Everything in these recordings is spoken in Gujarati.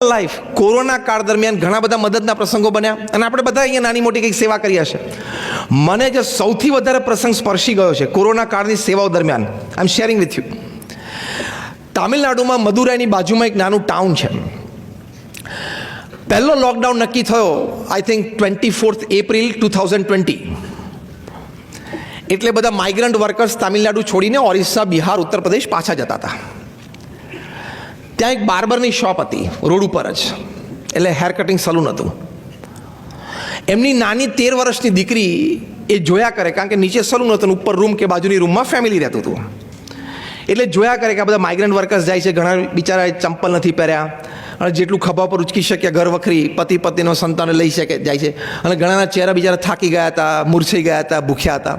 લાઈફ કોરોના કાળ દરમિયાન ઘણા બધા મદદના પ્રસંગો બન્યા અને આપણે બધા અહીંયા નાની મોટી કંઈક સેવા કરી હશે. મને જે સૌથી વધારે પ્રસંગ સ્પર્શી ગયો છે કોરોના કાળની સેવાઓ દરમિયાન I am sharing with you તામિલનાડુમાં મદુરાઈની બાજુમાં એક નાનું ટાઉન છે. પહેલો લોકડાઉન નક્કી થયો I think twenty fourth April two thousand twenty એટલે બધા માઇગ્રન્ટ વર્કર્સ તામિલનાડુ છોડીને ઓરિસ્સા, બિહાર, ઉત્તર પ્રદેશ પાછા જતા હતા. ત્યાં એક બાર્બરની શોપ હતી, રોડ ઉપર જ. એટલે હેર કટિંગ સલૂન હતું. એમની નાની તેર વર્ષની દીકરી એ જોયા કરે, કારણ કે નીચે સલૂન હતું ઉપર રૂમ કે બાજુની રૂમમાં ફેમિલી રહેતું હતું. એટલે જોયા કરે કે આ બધા માઇગ્રન્ટ વર્કર્સ જાય છે, ઘણા બિચારા ચંપલ નથી પહેર્યા. અને જેટલું ખભા પર ઉચકી શક્યા ઘર વખરી, પતિ પતિનો સંતાન લઈ શકે, જાય છે. અને ઘણાના ચહેરા બિચારા થાકી ગયા હતા મૂર્છાઈ ગયા હતા, ભૂખ્યા હતા.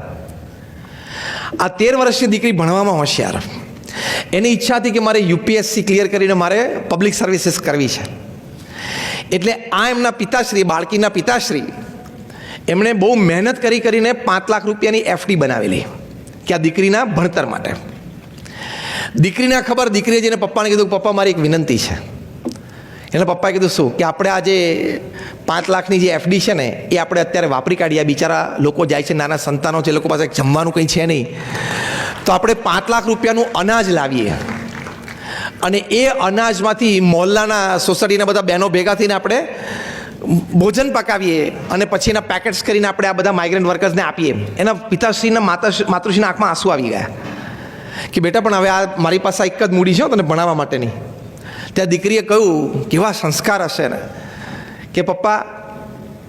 આ તેર વર્ષની દીકરી ભણવામાં હોશિયાર. એની ઈચ્છા હતી કે મારે યુપીએસસી ક્લિયર કરીને મારે પબ્લિક સર્વિસીસ કરવી છે. એટલે આ એમના પિતાશ્રી, બાળકીના પિતાશ્રી, એમણે બહુ મહેનત કરી કરીને પાંચ લાખ રૂપિયાની એફડી બનાવેલી કે આ દીકરીના ભણતર માટે. દીકરીના ખબર, દીકરીએ જઈને પપ્પાને કીધું પપ્પા, મારી એક વિનંતી છે. એટલે પપ્પાએ કીધું, શું? કે આપણે આ જે પાંચ લાખની જે એફડી છે ને, એ આપણે અત્યારે વાપરી કાઢીએ. બિચારા લોકો જાય છે, નાના સંતાનો છે, એ લોકો પાસે જમવાનું કંઈ છે નહીં. તો આપણે પાંચ લાખ રૂપિયાનું અનાજ લાવીએ. અને એ અનાજમાંથી મોહલ્લાના સોસાયટીના બધા બહેનો ભેગા થઈને આપણે ભોજન પકાવીએ અને પછી એના પેકેટ્સ કરીને આપણે આ બધા માઇગ્રન્ટ વર્કર્સને આપીએ. એના પિતાશ્રીના માતા માતૃશ્રીના આંખમાં આંસુ આવી ગયા. કે બેટા પણ હવે આ મારી પાસે એક જ મૂડી છે તને ભણાવવા માટેની. ત્યાં દીકરીએ કહ્યું, કેવા સંસ્કાર હશે ને. કે પપ્પા,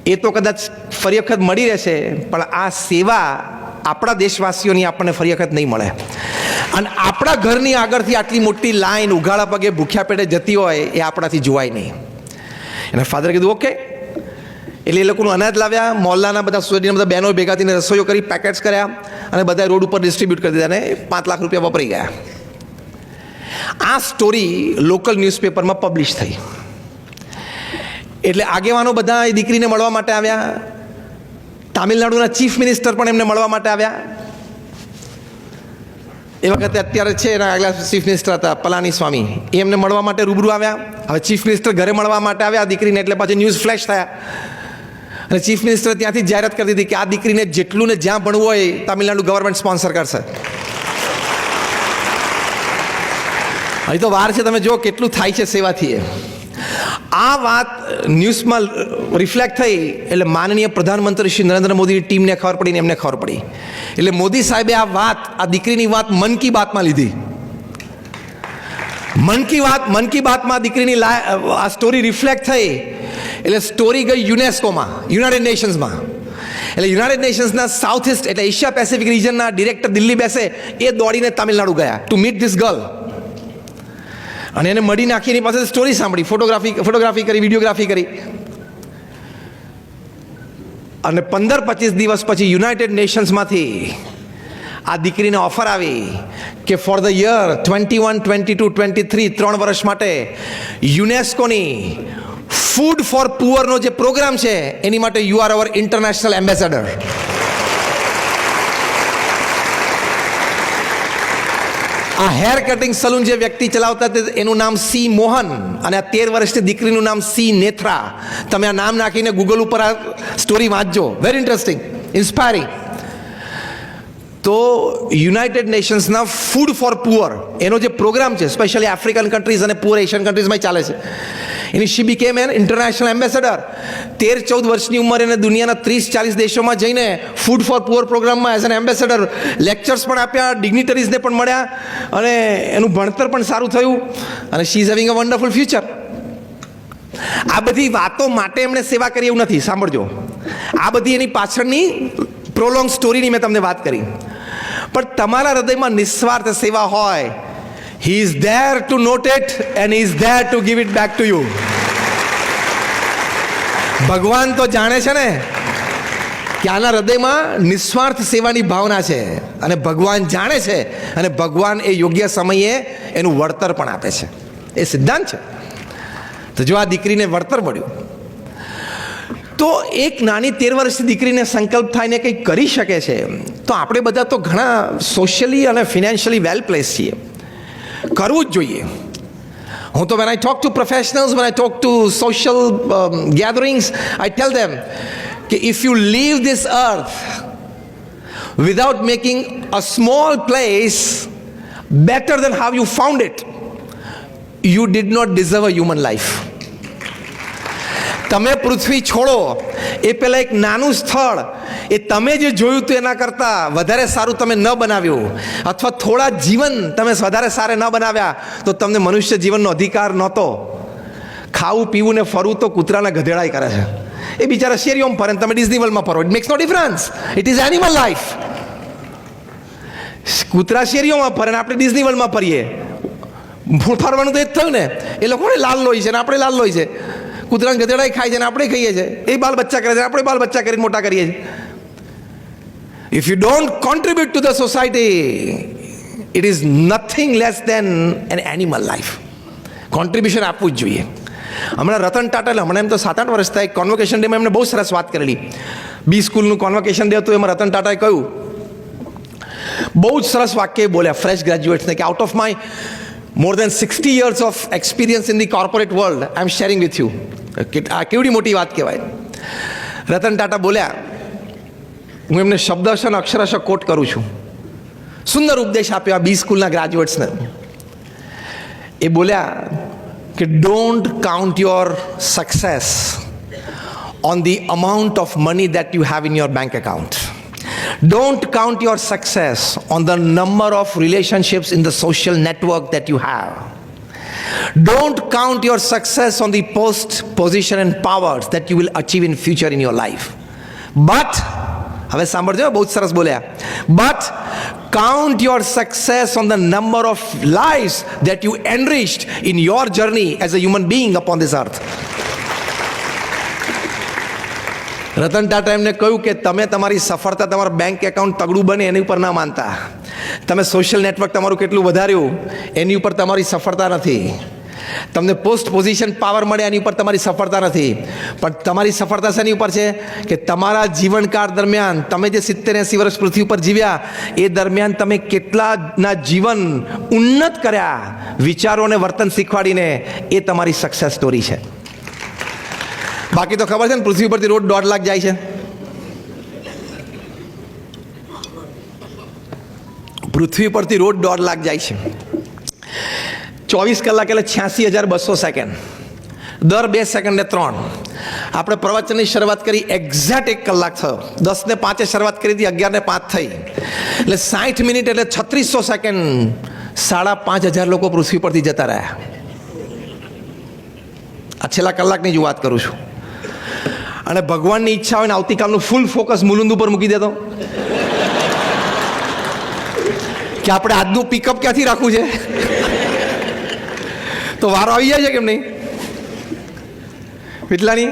એ તો કદાચ ફરી વખત મળી રહેશે, પણ આ સેવા આપણા દેશવાસીઓની આપણને ફરી વખત નહીં મળે. અને આપણા ઘરની આગળથી આટલી મોટી લાઈન ઉઘાડા પગે ભૂખ્યા પેટે જતી હોય એ આપણાથી જોવાય નહીં. એને ફાધરે કીધું ઓકે એટલે એ લોકોનું અનાજ લાવ્યા મોલ્લાના બધા સોસાયટીના બધા બહેનો ભેગા થઈને રસોઈઓ કરી પેકેટ્સ કર્યા અને બધા રોડ ઉપર ડિસ્ટ્રીબ્યુટ કરી દીધા અને પાંચ લાખ રૂપિયા વપરાઈ ગયા. આ સ્ટોરી લોકલ ન્યૂઝપેપરમાં પબ્લિશ થઈ. એટલે આગેવાનો બધા એ દીકરીને મળવા માટે આવ્યા. તામિલનાડુના ચીફ મિનિસ્ટર પણ એમને મળવા માટે આવ્યા. એ વખતે અત્યારે છે એના આગલા ચીફ મિનિસ્ટર હતા પલાની સ્વામી. એ એમને મળવા માટે રૂબરૂ આવ્યા. હવે ચીફ મિનિસ્ટર ઘરે મળવા માટે આવ્યા દીકરીને એટલે પાછી ન્યૂઝ ફ્લેશ થયા. અને ચીફ મિનિસ્ટર ત્યાંથી જાહેરાત કરી દીધી કે આ દીકરીને જેટલું ને જ્યાં ભણવું હોય તામિલનાડુ ગવર્મેન્ટ સ્પોન્સર કરશે. અહીં તો વાર છે, તમે જો કેટલું થાય છે સેવાથી એ. આ વાત ન્યૂઝમાં રિફ્લેક્ટ થઈ એટલે માનનીય પ્રધાનમંત્રી શ્રી નરેન્દ્ર મોદીની ટીમને ખબર પડી ને એમને ખબર પડી. એટલે મોદી સાહેબે આ વાત, આ દીકરીની વાત મન કી બાતમાં લીધી. મન કી વાત, મન કી બાતમાં દીકરીની આ સ્ટોરી રિફ્લેક્ટ થઈ. એટલે સ્ટોરી ગઈ યુનેસ્કોમાં, યુનાઇટેડ નેશન્સમાં. એટલે યુનાઇટેડ નેશન્સના સાઉથ ઇસ્ટ એટલે એશિયા પેસિફિક રિજનના ડિરેક્ટર દિલ્હી બેસે, એ દોડીને તમિલનાડુ ગયા. ટુ મીટ ધીસ ગર્લ અને એને મળી નાખી એની પાસે સ્ટોરી સાંભળી ફોટોગ્રાફી ફોટોગ્રાફી કરી વિડીયોગ્રાફી કરી. અને પંદર પચીસ દિવસ પછી યુનાઇટેડ નેશન્સમાંથી આ દીકરીને ઓફર આવી કે for the year twenty one twenty two twenty three ત્રણ વર્ષ માટે યુનેસ્કોની ફૂડ ફોર પુઅરનો જે પ્રોગ્રામ છે, એની માટે you are our international ambassador આ હેર કટિંગ સલૂન જે વ્યક્તિ ચલાવતા હતા એનું નામ સી મોહન અને આ તેર વર્ષની દીકરીનું નામ સી નેથરા. તમે આ નામ નાખીને ગૂગલ ઉપર આ સ્ટોરી વાંચજો. વેરી ઇન્ટરેસ્ટિંગ ઇન્સ્પાયરિંગ તો યુનાઇટેડ નેશન્સના ફૂડ ફોર પુઅર એનો જે પ્રોગ્રામ છે સ્પેશિયલી આફ્રિકન કન્ટ્રીઝ અને પુઅર એશિયન કન્ટ્રીઝમાં ચાલે છે. એની she became an international ambassador તેર ચૌદ વર્ષની ઉંમરે એને દુનિયાના ત્રીસ ચાલીસ દેશોમાં જઈને ફૂડ ફોર પુઅર પ્રોગ્રામમાં એઝ એન એમ્બેસેડર લેક્ચર્સ પણ આપ્યા ડિગ્નિટરીઝને પણ મળ્યા અને એનું ભણતર પણ સારું થયું અને she is having a wonderful future આ બધી વાતો માટે એમણે સેવા કરી એવું નથી, સાંભળજો. આ બધી એની પાછળની પ્રોલોંગ સ્ટોરીની મેં તમને વાત કરી. પણ તમારા હૃદયમાં નિસ્વાર્થ સેવા હોય he is there to note it and is there to give it back to you ભગવાન તો જાણે છે ને કે આના હૃદયમાં નિસ્વાર્થ સેવાની ભાવના છે અને ભગવાન જાણે છે અને ભગવાન એ યોગ્ય સમયે એનું વળતર પણ આપે છે એ સિદ્ધાંત છે તો જો આ દીકરીને વળતર મળ્યું તો એક નાની તેર વર્ષની દીકરીને સંકલ્પ થાયને કંઈક કરી શકે છે? તો આપણે બધા તો ઘણા સોશિયલી અને ફિનાન્શિયલી વેલ પ્લેસ છીએ. કરવું જ જોઈએ. હું તો when I talk to professionals when I talk to social gatherings I tell them કે if you leave this earth without making a small place better than how you found it you did not deserve a human life. તમે પૃથ્વી છોડો, એ પહેલાં એક નાનું સ્થળ. એ તમે જે જોયું હતું એના કરતાં વધારે સારું તમે ન બનાવ્યું. અથવા થોડા જીવન તમે વધારે સારા ન બનાવ્યા, તો તમને મનુષ્ય જીવનનો અધિકાર નહોતો. ખાવું, પીવું ને ફરવું તો કૂતરાના ગધેડાઈ કરે છે. એ બિચારા શેરીઓમાં ફરે તમે ડિઝની વર્લ્ડમાં ફરો. It makes no difference it is animal life કૂતરા શેરીઓમાં ફરે આપણે ડિઝની વર્લ્ડમાં ફરીએ. ફરવાનું તો એ જ થયું ને. એ લોકોને લાલ લોહી છે ને આપણે લાલ લોહી છે. કૂતરાને ગધેડાઈ ખાય છે ને આપણે ખાઈએ છીએ. એ બાલ બચ્ચા કરે છે, આપણે બાલ બચ્ચા કરીને મોટા કરીએ છીએ. If you don't contribute to the society it is nothing less than an animal life contribution આપવું જ જોઈએ. હમણાં રતન ટાટા હમણાં એમ તો સાત આઠ વર્ષ થાય કોન્વોકેશન ડેમાં એમને બહુ સરસ વાત કરેલી. બી સ્કૂલનું કોન્વોકેશન ડે હતું, એમાં રતન ટાટાએ કહ્યું. બહુ જ સરસ વાક્ય બોલ્યા ફ્રેશ ગ્રેજ્યુએટ્સને કે out of my more than sixty years of experience in the corporate world I am sharing with you આ કેવડી મોટી વાત કહેવાય રતન ટાટા બોલ્યા હું એમને શબ્દશ અને અક્ષરશ કોટ કરું છું. સુંદર ઉપદેશ આપ્યો આ બી સ્કૂલના ગ્રેજ્યુએટ્સને એ બોલ્યા કે don't count your success on the amount of money that you have in your bank account. Don't count your success on the number of relationships in the social network that you have. Don't count your success on the post, position, and powers that you will achieve in future in your life. But હવે સાંભળજો બહુ જ સરસ બોલ્યા but count your success on the number of life that you enriched in your journey as a human being upon this earth Ratan Tata એમને કહ્યું કે તમે તમારી સફળતા તમારા બેંક એકાઉન્ટ તગડું બને એની ઉપર ના માનતા. તમે સોશિયલ નેટવર્ક તમારું કેટલું વધાર્યું, એની ઉપર તમારી સફળતા નથી. તમને પોસ્ટ પોઝિશન પાવર મળે એની ઉપર તમારી સફળતા નથી. પણ તમારી સફળતા શેની ઉપર છે? કે તમારા જીવનકાળ દરમિયાન તમે જે સિત્તેર એંસી વર્ષ પૃથ્વી ઉપર જીવ્યા, એ દરમિયાન તમે કેટલાના જીવન ઉન્નત કર્યા વિચારો અને વર્તન શીખવાડીને એ તમારી સક્સેસ સ્ટોરી છે. બાકી તો ખબર છે ને પૃથ્વી પરથી રોજ દોઢ લાખ જાય છે. પૃથ્વી પરથી રોજ દોઢ લાખ જાય છે. ચોવીસ કલાક એટલે છ્યાસી હજાર બસો સેકન્ડ. દર બે સેકન્ડે ત્રણ. આપણે પ્રવચનની શરૂઆત કરી એક્ઝેક્ટ એક કલાક થયો. દસ ને પાંચે શરૂઆત કરી હતી અગિયાર ને પાંચ થઈ. એટલે સાઠ મિનિટ એટલે છત્રીસો સેકન્ડ. સાડા પાંચ હજાર લોકો પૃથ્વી પરથી જતા રહ્યા. આ છેલ્લા કલાકની જ વાત કરું છું. અને ભગવાનની ઈચ્છા હોય ને આવતીકાલનું ફૂલ ફોકસ મુલુંદ ઉપર મૂકી દેતો. કે આપણે આજનું પિકઅપ ક્યાંથી રાખવું છે? તો વારો આવી જાય છે કેમ નહીં? વિટલાની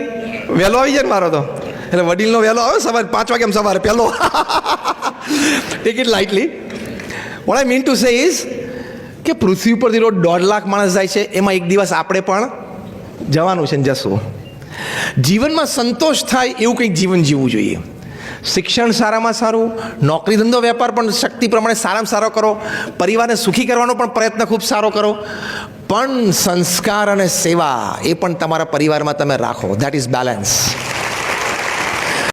વહેલો આવી જાય ને મારો તો? એટલે વડીલનો વહેલો આવે સવારે પાંચ વાગે એમ સવારે પહેલો. Take it lightly what I mean to say is કે પૃથ્વી ઉપરથી રોજ દોઢ લાખ માણસ જાય છે, એમાં એક દિવસ આપણે પણ જવાનું છે ને જશું. જીવનમાં સંતોષ થાય એવું કંઈક જીવન જીવવું જોઈએ. શિક્ષણ સારામાં સારું, નોકરી ધંધો, વેપાર પણ શક્તિ પ્રમાણે સારામાં સારો કરો, પરિવારને સુખી કરવાનો પણ પ્રયત્ન ખૂબ સારો કરો. પણ સંસ્કાર અને સેવા એ પણ તમારા પરિવારમાં તમે રાખો. That is balance